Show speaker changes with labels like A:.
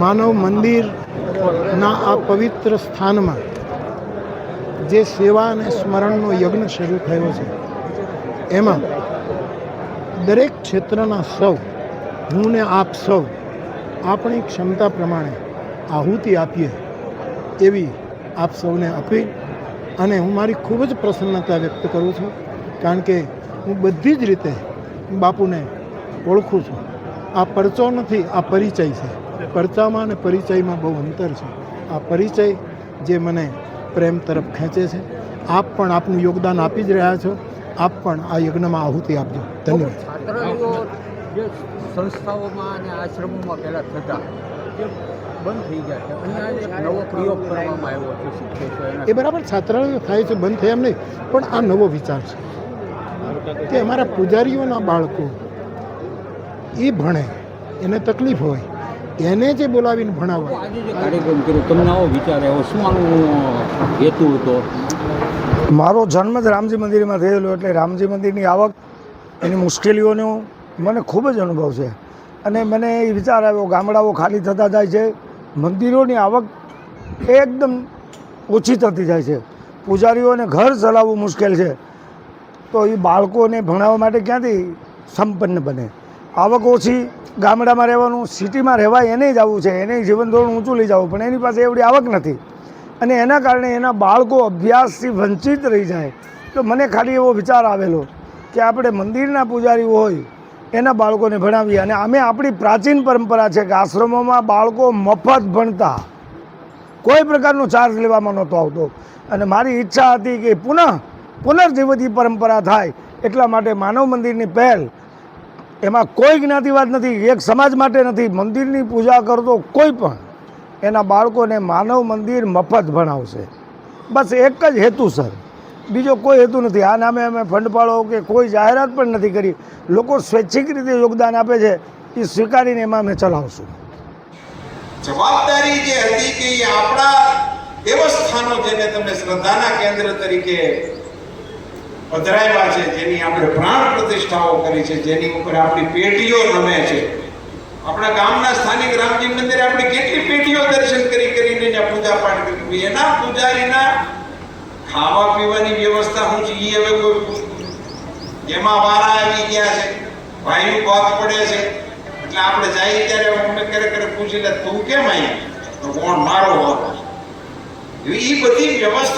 A: માનવ મંદિરના આ પવિત્ર સ્થાનમાં જે સેવા અને સ્મરણનો યજ્ઞ શરૂ થયો છે, એમાં દરેક ક્ષેત્રના સૌ, હું ને આપ સૌ, આપણી ક્ષમતા પ્રમાણે આહુતિ આપીએ એવી આપ સૌને અપીલ અને હું મારી ખૂબ જ પ્રસન્નતા વ્યક્ત કરું છું, કારણ કે હું બધી જ રીતે બાપુને ઓળખું છું. આ પરચો નથી, આ પરિચય છે. પરચામાં અને પરિચયમાં બહુ અંતર છે. આ પરિચય જે મને પ્રેમ તરફ ખેંચે છે. આપ પણ આપનું યોગદાન આપી જ રહ્યા છો. આપ પણ આ યજ્ઞમાં આહુતિ આપજો. ધન્યવાદ.
B: જે સંસ્થાઓમાં અને આશ્રમોમાં પહેલાં થતા બંધ થઈ ગયા છે. અને એક નવો પ્રયોગ કરવામાં આવ્યો છે
A: એ બરાબર છાત્રાલય થાય છે બંધ થયા એમ નહીં પણ આ નવો વિચાર છે. કે અમારા પૂજારીઓના બાળકો એ ભણે એને તકલીફ હોય એને જે બોલાવીને ભણાવવા.
B: આજે જે કાર્યક્રમ કર્યો. તમને આવો વિચાર આવ્યો. શું આનો હેતુ હતો?
C: મારો જન્મ જ રામજી મંદિરમાં થયેલો એટલે રામજી મંદિરની આવક એની મુશ્કેલીઓનો મને ખૂબ જ અનુભવ છે. અને મને એ વિચાર આવ્યો ગામડાઓ ખાલી થતા જાય છે મંદિરોની આવક એકદમ ઓછી થતી જાય છે. પૂજારીઓને ઘર ચલાવવું મુશ્કેલ છે. તો એ બાળકોને ભણાવવા માટે ક્યાંથી સંપન્ન બને? આવક ઓછી, ગામડામાં રહેવાનું, સિટીમાં રહેવાય, એને જ આવવું છે. એને જીવન ધોરણ ઊંચું લઈ જવું, પણ એની પાસે એવડી આવક નથી. અને એના કારણે એના બાળકો અભ્યાસથી વંચિત રહી જાય. તો મને ખાલી એવો વિચાર આવેલો કે આપણે મંદિરના પૂજારી હોય, એના બાળકોને ભણાવીએ. અને અમે આપણી પ્રાચીન પરંપરા છે કે આશ્રમોમાં બાળકો મફત ભણતા. કોઈ પ્રકારનો ચાર્જ લેવામાં નહોતો આવતો. અને મારી ઈચ્છા હતી કે પુનઃ પુનર્જીવિત પરંપરા થાય એટલા માટે માનવ મંદિરની પહેલ એમાં કોઈ જ્ઞાતિવાદ નથી, એક સમાજ માટે નથી, મંદિરની પૂજા કરતો કોઈ પણ, એના બાળકોને માનવ મંદિર મફત ભણાવશે. બસ એક જ હેતુ, સર. બીજો કોઈ હેતુ નથી. આ નામે અમે ફંડ પાડો કે કોઈ જાહેરાત પણ નથી કરી. લોકો સ્વૈચ્છિક રીતે યોગદાન આપે છે, એ સ્વીકારીને એમાં અમે ચલાવશું.
D: જવાબદારી જે હતી કે આપણા દેવસ્થાનો જેને તમે શ્રદ્ધાના કેન્દ્ર તરીકે પધરાવ્યા છે, જેની આપણે પ્રાણ પ્રતિષ્ઠાઓ કરી છે, જેની ઉપર આપણી પેઢીઓ રમે છે. આપણા ગામના સ્થાનિક રામજી મંદિરે આપણે કેટલી પેઢીઓ દર્શન કરી કરીને ત્યાં પૂજા પાઠ કરી એના પૂજારીના ખાવા પીવાની વ્યવસ્થા શું છે એ હવે કોઈ એમાં વારા આવી ગયા છે, ભાઈનું પગ પડે છે. એટલે આપણે જઈએ ત્યારે અમે ક્યારેક ક્યારેક પૂછી લે, તું કેમ આવી તો કોણ? મારો વારો એ બધી વ્યવસ્થા